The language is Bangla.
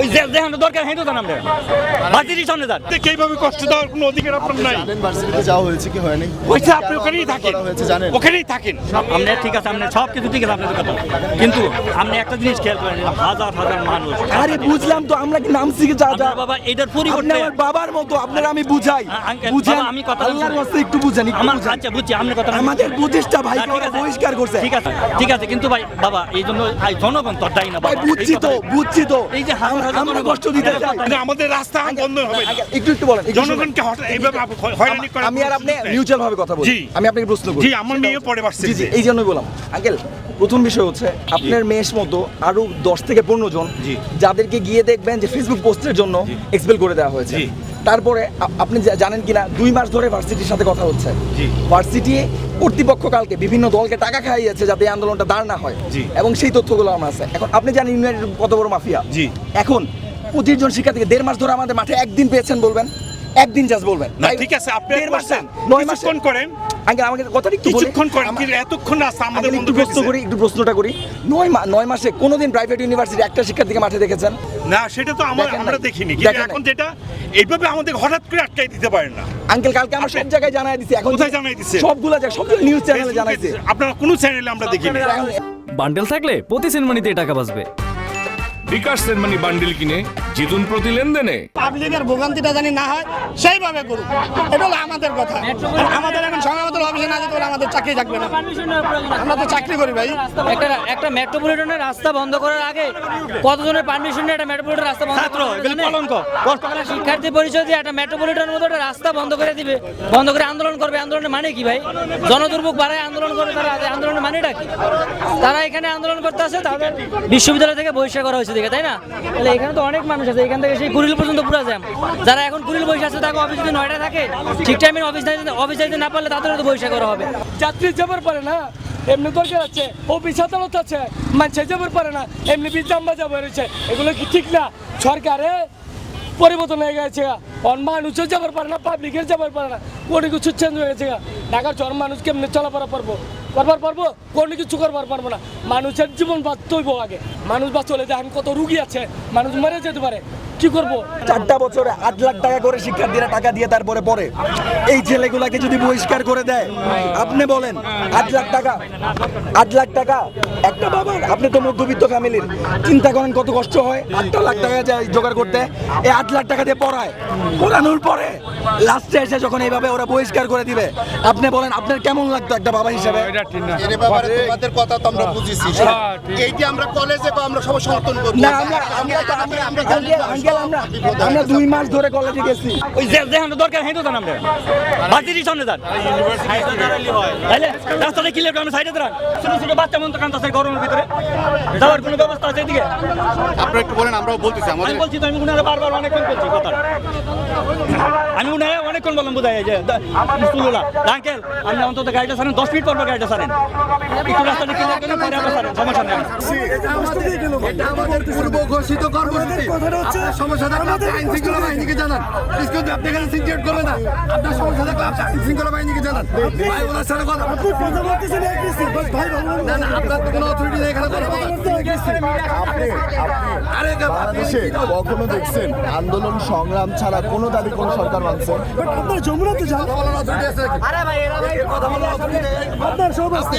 ওই যে যেখানে দরকার হেঁটে যান আমরা। ভার্সিটির সামনে যান। এইভাবে কষ্ট দেওয়ার কোনো অধিকার আপনার নাই। জানেন ভার্সিটিতে যাওয়া হয়েছে কি হয়নি? হয়েছে আপনি ওখানেই থাকেন। হয়েছে জানেন। ওখানেই থাকেন। আপনি ঠিক আছে আপনি সব কিছু ঠিক আছে আপনাদের কথা। কিন্তু আপনি একটা জিনিস খেয়াল করেন হাজার হাজার মানুষ আরে বুঝলাম তো আমরা কি নাম শিখে যা যা বাবা এটার পরিবর্তে আমার বাবার মতো আপনারা আমি বুঝাই। বুঝেন? আমি কথা আল্লাহর। রাস্তায় একটু বুঝেন আমার আচ্ছা বুঝছি আপনার কথা আমাদের ঠিক ওরা বহিষ্কার করছে। ঠিক আছে ঠিক আছে কিন্তু ভাই বাবা এই জন্য জনগণ তো দায়ী না ভাই বুঝছি তো বুঝছি তো। এই যে হাজার আমরা কষ্ট দিতে চাই। আমাদের রাস্তা বন্ধ হবে একটু একটু বলেন জনগণকে এইভাবে হয়রানি করা আমি আর আপনি মিউচুয়াল ভাবে কথা বলি। আমি আপনাকে প্রশ্ন করি। জি আমার মেয়ে পড়ে জি জি এই জন্যই বললাম আঙ্কেল প্রথম বিষয় হচ্ছে আপনার মেয়ের মতো আরও দশ থেকে পনেরো জন যাদেরকে গিয়ে দেখবেন যে ফেসবুক পোস্টের জন্য এক্সপেল করে দেওয়া হয়েছে। তারপরে আপনি জানেন কিনা দুই মাস ধরে ভার্সিটির সাথে কথা হচ্ছে। ভার্সিটি কর্তৃপক্ষ কালকে বিভিন্ন দলকে টাকা খাইয়েছে যাতে এই আন্দোলনটা দাঁড় না হয়। এবং সেই তথ্যগুলো আমার আছে। এখন আপনি জানেন ইউনাইটেড কত বড় মাফিয়া? এখন পঁচিশ জন শিক্ষার্থীকে দেড় মাস ধরে আমাদের মাঠে একদিন পেয়েছেন বলবেন? একদিন জাস্ট বলবেন। না ঠিক আছে আপনি দেড় মাস করছেন নয় মাসে কিছুক্ষণ করেন। আঙ্কেল আমাকে কথাটা একটু কিছুক্ষণ করেন আমা- কিন্তু এতক্ষণ রাস্তা আমাদের একটু প্রশ্ন করি একটু প্রশ্নটা করি। নয় মা- নয় মাসে কোনোদিন প্রাইভেট ইউনিভার্সিটি একটা শিক্ষার্থীকে মাঠে দেখেছেন? না সেটা তো আমরা আমরা দেখিনি কিন্তু এখন। যেটা এইভাবে আমাদের হঠাৎ করে আটকাই দিতে পারেন না। আঙ্কেল কালকে আমরা সব জায়গায় জানাই দিছি এখন কোথায় জানাই দিছে? সবগুলা জায়গায় সবগুলো নিউজ চ্যানেলে জানাইছে। আপনারা কোনো চ্যানেলে আমরা দেখিনি। বান্ডেল থাকলে প্রতি সেনমানিতে টাকা বাঁচবে। বিকাশ সেনমানি বান্ডিল কিনে জিতুন প্রতি লেনদেনে। পাবলিকের ভোগান্তিটা জানি না হয় সেইভাবে করুক। এটা হলো আমাদের কথা। আমাদের এখন অফিসে না যেতে আমাদের চাকরি থাকবে না। আমরা তো চাকরি করি ভাই। একটা একটা মেট্রোপলিটনের রাস্তা বন্ধ করার আগে কতজনের পারমিশন নিয়ে একটা মেট্রোপলিটন রাস্তা বন্ধ ছাত্র কলঙ্ক। শিক্ষার্থী পরিচয় দিয়ে একটা মেট্রোপলিটনের মতো একটা রাস্তা বন্ধ করে দিবে। বন্ধ করে আন্দোলন করবে। আন্দোলনের মানে কি ভাই? জনদুর্ভোগ বাড়ায় আন্দোলন করে তারা। আন্দোলনের মানেটা কি? তারা এখানে আন্দোলন করতে আসে তাদের বিশ্ববিদ্যালয় থেকে বহিষ্কার করা হয়েছে। দেখে তাই না? তাহলে এখানে তো অনেক মানুষ আছে, এখান থেকে সেই কুড়িল পর্যন্ত পুরো জ্যাম। যারা এখন কুড়িল বসে আছে, তাকে অফিস যদি নয়টা থাকে, ঠিক টাইমে অফিস অফিস যাইতে না পারলে তাদেরও তো বহিষ্কার করা হবে। যাত্রী যাবার পারে না, এমনি দরকার আছে অফিস আদালত আছে মানুষে যাবার পারে না, এমনি বিজাম্বা যাবার রয়েছে, এগুলো কি ঠিক না? সরকারে পরিবর্তন হয়ে গেছে, অন মানুষও যাবার পারে না পাবলিকের যাবার পারে না, কোনো কিছু চেঞ্জ হয়ে গেছে। ঢাকার চর মানুষ কেমনি চলাফেরা পারব করবার পারব? কোনো কিছু করবার পারব না। মানুষের জীবন বাঁচতেইব আগে। মানুষ বা চলে যায় কত রুগী আছে, মানুষ মরে যেতে পারে। কি করব। চারটা বছরে আট লাখ টাকা করে শিক্ষার্থীরা টাকা দিয়ে তারপরে পড়ে। এই ছেলেগুলাকে যদি বহিষ্কার করে দেয় আপনি বলেন আট লাখ টাকা আট লাখ টাকা। একটা বাবার আপনি তো মধ্যবিত্ত ফ্যামিলির চিন্তা করেন কত কষ্ট হয়? আটটা লাখ টাকা যায় জোগাড় করতে এই আট লাখ টাকা দিয়ে পড়ায় পড়ানোর পরে লাস্টে এসে যখন এইভাবে ওরা বহিষ্কার করে দিবে আপনি বলেন আপনার কেমন লাগতো একটা বাবা হিসেবে? এর ব্যাপারে তোমাদের কথা তো আমরা বুঝেছি। এইটি আমরা কলেজে বা আমরা সবাই সমর্থন করব। না আমরা আমরা আমরা আঙ্কেল আমরা। আমরা দুই মাস ধরে কলেজে গেছি। ওই যে যেখানে দরকার হেঁটে যান আমরা ভার্সিটির সামনে যান। তাহলে রাস্তাটা ক্লিয়ার করে সাইডে দাঁড়ান। ছোট ছোট বাচ্চা মন তো কান্তাছে গরমের ভিতরে। যাওয়ার কোনো ব্যবস্থা আছে এদিকে? আপনারা একটু বলেন আমরাও বলতেছি আমি বলছি তো আমি উনারা বারবার অনেকক্ষণ বলছি কথা। আমি উনারা অনেকক্ষণ বললাম বোধ হয় যে স্কুলগুলা আঙ্কেল আপনি অন্তত গাড়িটা সারেন দশ মিনিট পর পর গাড়িটা সারেন একটু রাস্তাটা ক্লিয়ার করে পরে আমরা সারেন সমস্যা নেই। এটা আমাদের পূর্ব ঘোষিত কর্মসূচি। সমস্যা থাকলে আপনি আইন শৃঙ্খলা বাহিনীকে জানান। প্লিজ কিন্তু আপনি এখানে সিনক্রিয়েট করবেন না। আপনার সমস্যা থাকলে আপনি আইন শৃঙ্খলা বাহিনীকে জানান। ভাই ওনার সাথে কথা আপনি কথা বলতেছেন না না আপনার তো কোনো অথরিটি নেই এখানে কথা বলার। আরে বাংলাদেশে কখনো দেখছেন আন্দোলন সংগ্রাম ছাড়া কোনো দাবি কোন সরকার মানছে? আপনার সব আছে।